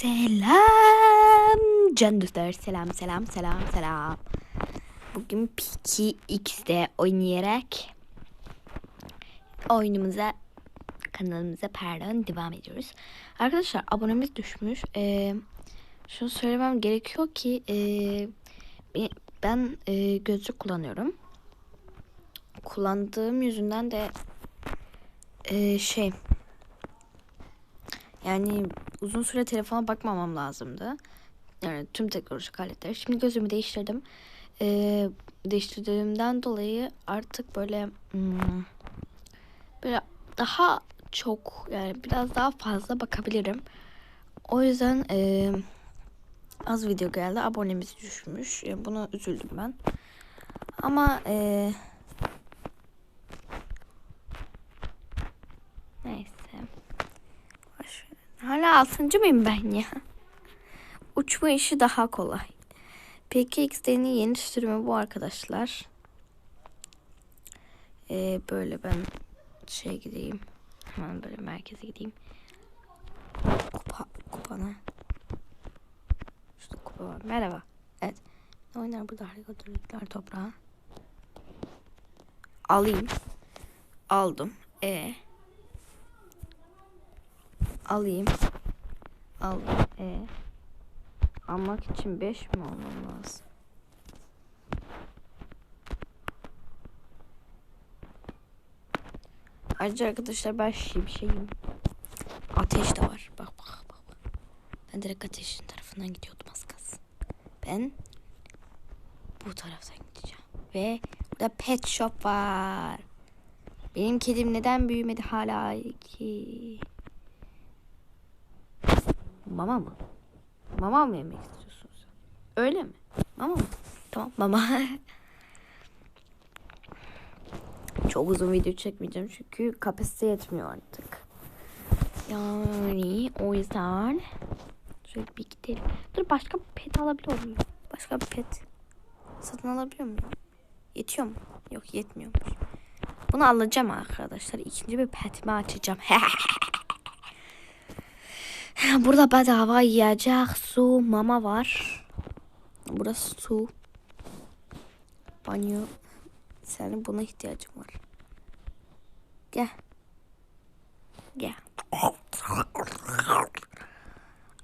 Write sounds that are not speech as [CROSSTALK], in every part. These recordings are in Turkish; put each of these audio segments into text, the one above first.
Selam can dostlar selam selam selam selam. Bugün Piki X'de oynayarak oyunumuza kanalımıza pardon devam ediyoruz. Arkadaşlar abonemiz düşmüş. Ee, şunu söylemem gerekiyor ki e, ben e, gözlük kullanıyorum. Kullandığım yüzünden de e, şey yani uzun süre telefona bakmamam lazımdı. Yani tüm teknolojik aletler. Şimdi gözümü değiştirdim. Ee, değiştirdiğimden dolayı artık böyle hmm, böyle daha çok yani biraz daha fazla bakabilirim. O yüzden e, az video geldi. Abonemiz düşmüş. Yani buna üzüldüm ben. Ama e, neyse. Hala altıncı mıyım ben ya? Uçma işi daha kolay. PKX'nin yeni sürümü bu arkadaşlar. Ee, böyle ben şey gideyim. Hemen böyle merkeze gideyim. Kupa, kupana. Şurada kupa var. Merhaba. Evet. Ne oynar burada harika dönükler toprağa. Alayım. Aldım. E alayım. Aldım. E almak için 5 mi olmam lazım? Ayrıca arkadaşlar ben bir şeyim. Ateş de var. Bak bak. bak. Ben direkt ateşin tarafından gidiyordum az kalsın. Ben bu taraftan gideceğim. Ve burada pet shop var. Benim kedim neden büyümedi hala ki? Mama mı? Mama mı yemek istiyorsun sen? Öyle mi? Mama mı? Tamam mama. [LAUGHS] Çok uzun video çekmeyeceğim çünkü kapasite yetmiyor artık. Yani o yüzden şöyle bir gidelim. Dur başka bir pet alabiliyor muyum? Başka bir pet satın alabiliyor muyum? Yetiyor mu? Yok yetmiyormuş. Bunu alacağım arkadaşlar. İkinci bir petimi açacağım. [LAUGHS] Burada bedava yiyecek, su, mama var. Burası su. Banyo. Senin buna ihtiyacın var. Gel. Gel.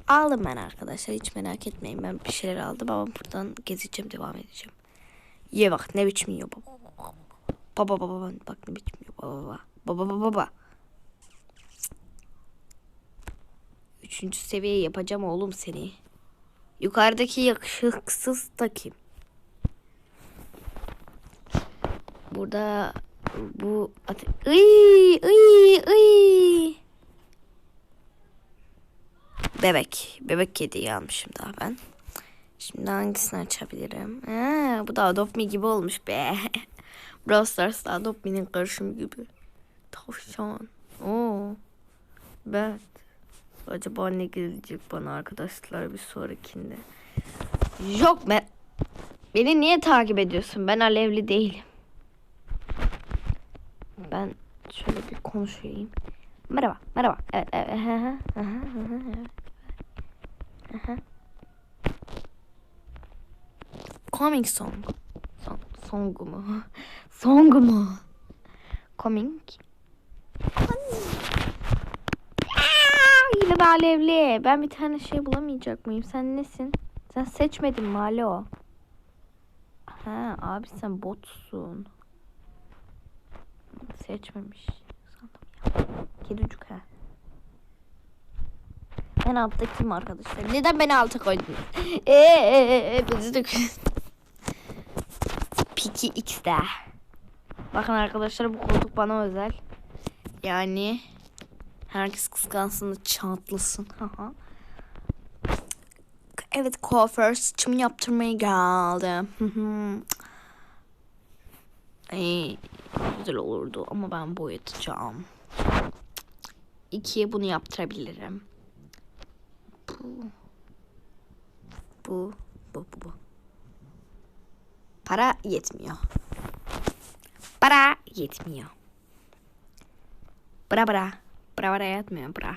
Aldım ben arkadaşlar. Hiç merak etmeyin. Ben bir şeyler aldım ama buradan gezeceğim. Devam edeceğim. Ye bak ne biçim yiyor baba. Baba baba bak ne biçim yiyor baba baba. Baba baba baba. Üçüncü seviye yapacağım oğlum seni. Yukarıdaki yakışıksız da kim? Burada bu ate. Bebek. Bebek kedi almışım daha ben. Şimdi hangisini açabilirim? Ha, bu da Adopt Me gibi olmuş be. [LAUGHS] Brawl Stars'ta Adopt Me'nin karışımı gibi. Tavşan. Oo. Evet. Acaba ne gelecek bana arkadaşlar bir sonrakinde. Yok ben. Beni niye takip ediyorsun? Ben alevli değilim. Ben şöyle bir konuşayım. Merhaba, merhaba. Evet, evet. Aha, aha, aha, Coming song. Song, song mu? [LAUGHS] Song mu? Coming. Yine de alevli. Ben bir tane şey bulamayacak mıyım? Sen nesin? Sen seçmedin mi alo? Ha abi sen botsun. Seçmemiş. Kedicik ha. Ben alttaki arkadaşlar? Neden beni alta koydun? [LAUGHS] Eee bizi de Piki X'de. Bakın arkadaşlar bu koltuk bana özel. Yani Herkes kıskansın çatlasın. [LAUGHS] evet kuaför saçımı yaptırmaya geldi. Ay, güzel olurdu ama ben boyatacağım. İkiye bunu yaptırabilirim. Bu. Bu. Bu. Bu. bu. Para yetmiyor. Para yetmiyor. Bra bra bra var det jeg etmiyor bra.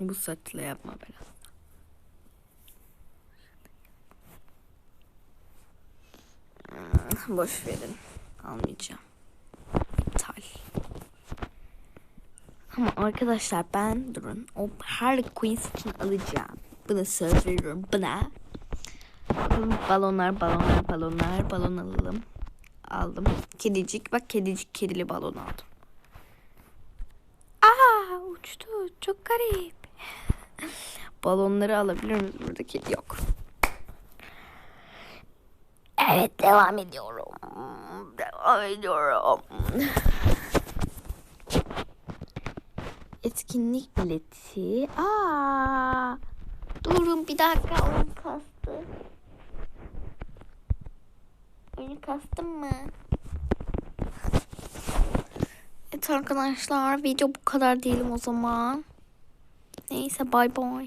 Bu saçla yapma biraz. Boş verin. Almayacağım. Ama arkadaşlar ben durun. O Harley Quinn saçını alacağım. Buna söz veriyorum. Buna. Bakalım balonlar, balonlar, balonlar. Balon alalım. Aldım. Kedicik. Bak kedicik kedili balon aldım. Aa uçtu. Çok garip. Balonları alabilir miyiz buradaki? Yok. Evet devam ediyorum. Devam ediyorum. Etkinlik bileti. Aa! Durun bir dakika oyun kastı. Oyun kastım mı? Evet arkadaşlar video bu kadar diyelim o zaman. Neyse bay bay.